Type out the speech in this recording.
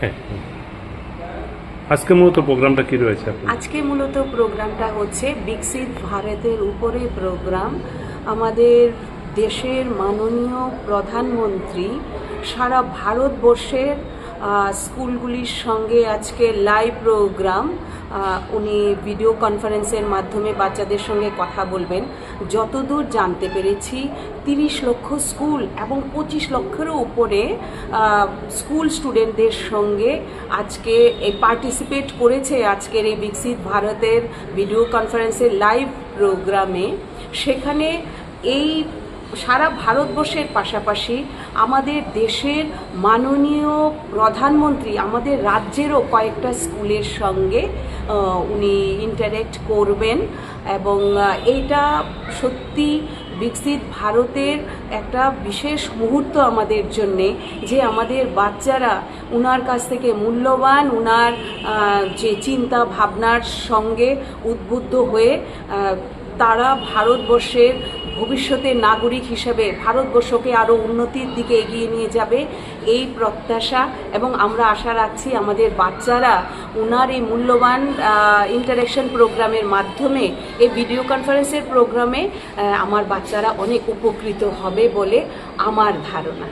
হ্যাঁ আজকে মূলত প্রোগ্রামটা কি রয়েছে আজকে মূলত প্রোগ্রামটা হচ্ছে বিকশিত ভারতের উপরে প্রোগ্রাম। আমাদের দেশের মাননীয় প্রধানমন্ত্রী সারা ভারতবর্ষের স্কুলগুলির সঙ্গে আজকে লাইভ প্রোগ্রাম উনি ভিডিও কনফারেন্সের মাধ্যমে বাচ্চাদের সঙ্গে কথা বলবেন। যতদূর জানতে পেরেছি, তিরিশ লক্ষ স্কুল এবং পঁচিশ লক্ষেরও উপরে স্কুল স্টুডেন্টদের সঙ্গে আজকে এই পার্টিসিপেট করেছে আজকের এই বিকশিত ভারতের ভিডিও কনফারেন্সের লাইভ প্রোগ্রামে সেখানে এই সারা ভারতবর্ষের পাশাপাশি আমাদের দেশের মাননীয় প্রধানমন্ত্রী, আমাদের রাজ্যেরও কয়েকটা স্কুলের সঙ্গে উনি ইন্টারেক্ট করবেন এবং এইটা সত্যি বিকশিত ভারতের একটা বিশেষ মুহূর্ত আমাদের জন্যে যে আমাদের বাচ্চারা উনার কাছ থেকে মূল্যবান, উনার যে চিন্তা ভাবনার সঙ্গে উদ্বুদ্ধ হয়ে তারা ভারতবর্ষের ভবিষ্যতের নাগরিক হিসেবে ভারতবর্ষকে আরও উন্নতির দিকে এগিয়ে নিয়ে যাবে এই প্রত্যাশা। এবং আমরা আশা রাখছি আমাদের বাচ্চারা ওনার এই মূল্যবান ইন্টারেকশন প্রোগ্রামের মাধ্যমে, এই ভিডিও কনফারেন্সের প্রোগ্রামে আমার বাচ্চারা অনেক উপকৃত হবে বলে আমার ধারণা।